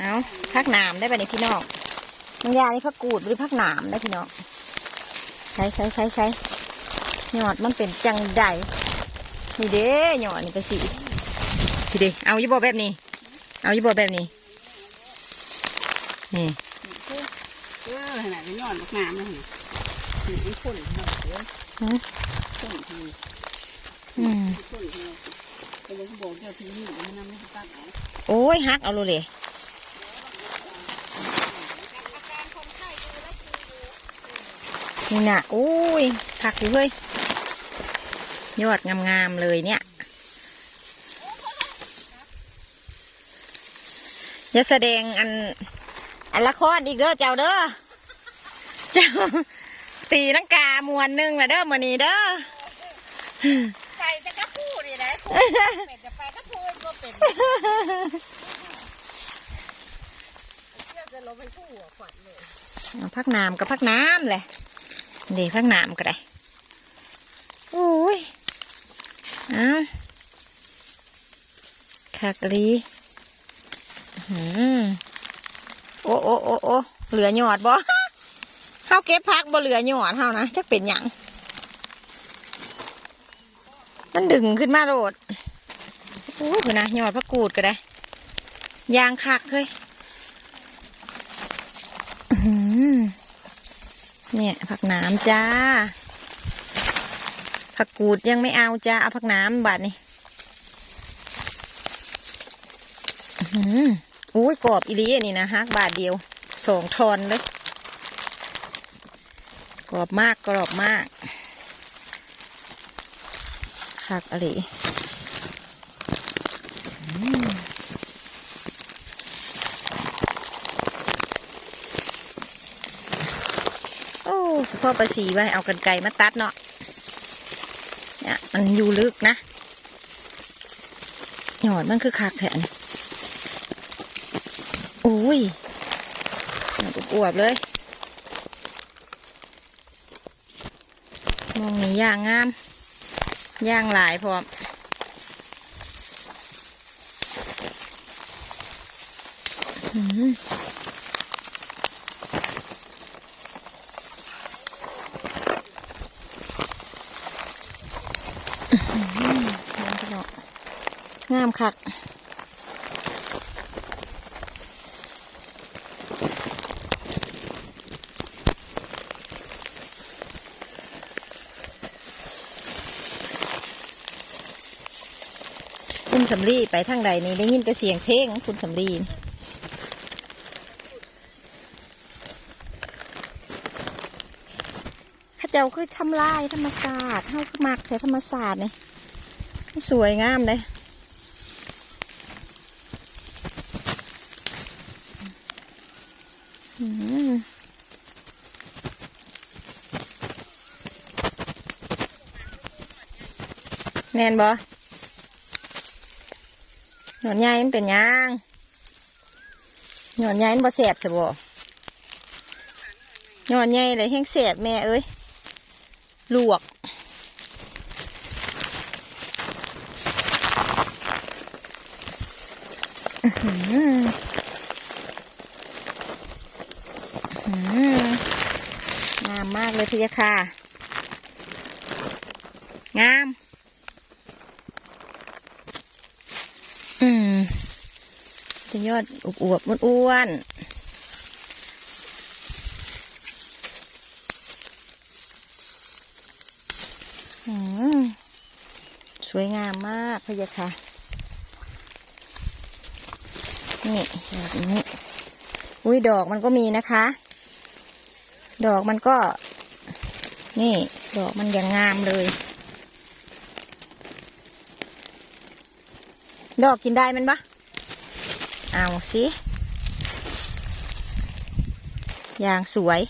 เอาพักหนามได้ปะเนี่ยพี่น้องบางยานี่พักกูดหรือพักหนามได้พี่น้องใช้ใช้ใช้ใช้หยอดมันเป็นจังใดนี่เด้หยอดนี่ก็สีพี่เด้เอาอยู่บ่แบบนี้ เอาอยู่บ่แบบนี้นี่เออขนาดนี้นอนลูกน้ำเลยนี่นี่มันพ่นเนาะเดี๋ยวอืมพ่นทีอืมพ่นทีไปเลยเขาบอกเจ้าที่นี่มันนำไม่ตั้งเอาโอ้ยฮักเอาเลยเลย นี่น่ะโอ้ยหักอยู่เฮ้ยยอดงามๆเลยเนี่ยอย่าแสดงอัน อันละครอีกเด้อเจ้าเด้อเจ้าตีนังกามวนหนึ่งละเด้อมานี่เด้อไปจะกระพูดนี่นะพูดเป็ดจะไปกระพูดก็เป็ดเที่ยวจะลงไปพูดหัวขวัญเลยเอาพักน้ำกับพักน้ำแหละ เดี๋ยวพักน้ำก็ได้โอ้ยเอาคักอีหลีอื้อหือโอ้โอ้โอ้โอ้เหลือหยอดบ่เฮาเก็บพักบ่เหลือหยอดเฮานะจักเป็นหยังมันดึงขึ้นมาโรดโอ้ยพุ่นนะหยอดพักกูดก็ได้ยางคักเฮ้ย อื้อหือ เนี่ยผักหนามจ้า ผักกูดยังไม่เอาจ้า เอาผักหนามบาทนี่อื้อหืออุ้ยกรอบอีลีนี่นะฮักบาทเดียวสองทอนเลยกรอบมากกรอบมากหักอะไร อืมโพ่อประสีไว้เอากันไก่มาตัดเนาะเนี่ยมันอยู่ลึกนะหยอดมันคือคักแผนโอ้ยอดอวบเลย มองนี่ย่างงาม ย่างหลายพร้อมอื้อ งามคักคุณสำลีไปทางใดนี่ได้ยินแต่เสียงเพลงของคุณสำลี เจ้าคือทำลายธรรมศาสตร์เฮาคือมักแต่ธรรมศาสตร์นี่สวยงามเลยแม่นบ่หนอนใหญ่มันเป็นยังหนอนใหญ่มันบ่แสบสิบ่หนอนใหญ่เลยแห้งแสบแม่เอ้ย ลวกอื้อหืออื้อหืองามมากเลยพี่ยะค่ะ งาม อืมจะยอดอวบๆอ้วนๆ สวยงามมากพี่ยะค่ะ นี่แบบนี้ อุ้ยดอกมันก็มีนะคะ ดอกมันก็ นี่ ดอกมันอย่างงามเลย ดอกกินได้มันปะเอาสิ อย่างสวย